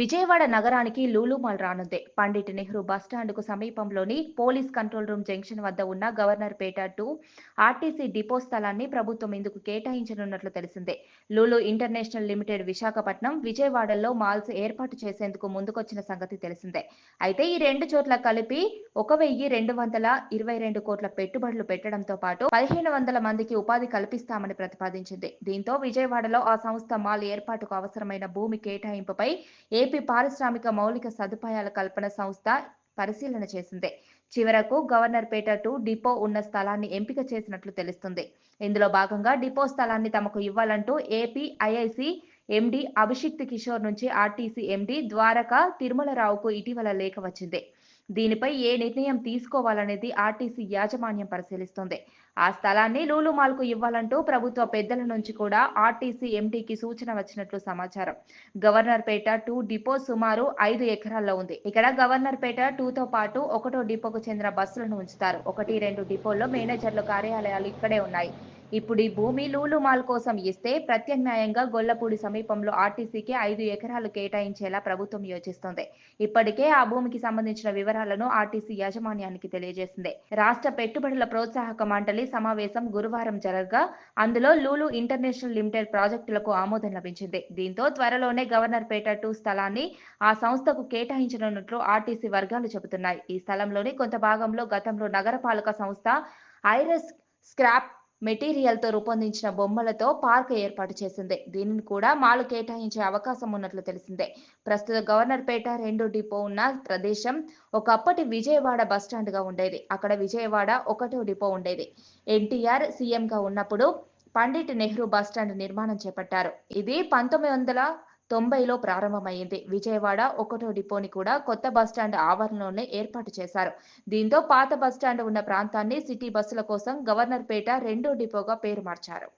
విజయవాడ నగరానికి లూలుమాల్ రానుంది. పండిట్ నెహ్రూ బస్టాండ్కు సమీపంలోని పోలీస్ కంట్రోల్ రూమ్ జంక్షన్ వద్ద ఉన్న Governorpet to RTC depot స్థలాన్ని ప్రభుత్వం ఇందుకు కేటాయించనున్నట్లు తెలిసిందే. లూలు ఇంటర్నేషనల్ లిమిటెడ్ విశాఖపట్నం విజయవాడలో మాల్స్ ఏర్పాటు చేసేందుకు ముందుకొచ్చిన సంగతి తెలిసిందే. అయితే ఈ రెండు చోట్ల కలిపి ఒక వెయ్యి రెండు వందల ఇరవై రెండు కోట్ల పెట్టుబడులు పెట్టడంతో పాటు పదిహేను వందల మందికి ఉపాధి కల్పిస్తామని ప్రతిపాదించింది. దీంతో విజయవాడలో ఆ సంస్థ మాల్ ఏర్పాటుకు అవసరమైన భూమి కేటాయింపుపై ఏపీ పారిశ్రామిక మౌలిక సదుపాయాల కల్పన సంస్థ పరిశీలన చేసింది. చివరకు గవర్నర్ పేట టు డిపో ఉన్న స్థలాన్ని ఎంపిక చేసినట్లు తెలుస్తుంది. ఇందులో భాగంగా డిపో స్థలాన్ని తమకు ఇవ్వాలంటూ AP IIC MD Abhishikt Kishore నుంచి ఆర్టీసీ ఎండి ద్వారకా తిరుమలరావుకు ఇటీవల లేఖ వచ్చింది. దీనిపై ఏ నిర్ణయం తీసుకోవాలనేది ఆర్టీసీ యాజమాన్యం పరిశీలిస్తుంది. ఆ స్థలాన్ని లూలుమాల్కు ఇవ్వాలంటూ ప్రభుత్వ పెద్దల నుంచి కూడా ఆర్టీసీ ఎంటీకి సూచన వచ్చినట్లు సమాచారం. గవర్నర్ పేట టూ డిపో సుమారు ఐదు ఎకరాల్లో ఉంది. ఇక్కడ గవర్నర్ పేట టూతో పాటు ఒకటో డిపోకు చెందిన బస్సులను ఉంచుతారు. ఒకటి రెండు డిపోల్లో మేనేజర్ల కార్యాలయాలు ఇక్కడే ఉన్నాయి. ఇప్పుడు ఈ భూమి లూలు మాల్ కోసం ఇస్తే ప్రత్యామ్నాయంగా గొల్లపూడి సమీపంలో ఆర్టీసీకి ఐదు ఎకరాలు కేటాయించేలా ప్రభుత్వం యోచిస్తోంది. ఇప్పటికే ఆ భూమికి సంబంధించిన వివరాలను ఆర్టీసీ యాజమాన్యానికి తెలియజేసింది. రాష్ట్ర పెట్టుబడుల ప్రోత్సాహక మండలి సమావేశం గురువారం జరగగా అందులో లూలు ఇంటర్నేషనల్ లిమిటెడ్ ప్రాజెక్టులకు ఆమోదం లభించింది. దీంతో త్వరలోనే గవర్నర్ పేట టూ స్థలాన్ని ఆ సంస్థకు కేటాయించనున్నట్లు ఆర్టీసీ వర్గాలు చెబుతున్నాయి. ఈ స్థలంలోని కొంత భాగంలో గతంలో నగరపాలక సంస్థ ఐరస్ స్క్రాప్ మెటీరియల్తో రూపొందించిన బొమ్మలతో పార్క్ ఏర్పాటు చేసింది. దీనిని కూడా మాలు కేటాయించే అవకాశం ఉన్నట్లు తెలిసిందే. ప్రస్తుత గవర్నర్ పేట రెండు డిపో ఉన్న ప్రదేశం ఒకప్పటి విజయవాడ బస్టాండ్గా ఉండేది. అక్కడ విజయవాడ ఒకటో డిపో ఉండేది. ఎన్టీఆర్ సీఎంగా ఉన్నప్పుడు పండిట్ నెహ్రూ బస్టాండ్ నిర్మాణం చేపట్టారు. ఇది పంతొమ్మిది వందల తొంభైలో ప్రారంభమైంది. విజయవాడ ఒకటో డిపోని కూడా కొత్త బస్టాండ్ ఆవరణలోనే ఏర్పాటు చేశారు. దీంతో పాత బస్టాండ్ ఉన్న ప్రాంతాన్ని సిటీ బస్సుల కోసం గవర్నర్ పేట రెండో డిపోగా పేరు మార్చారు.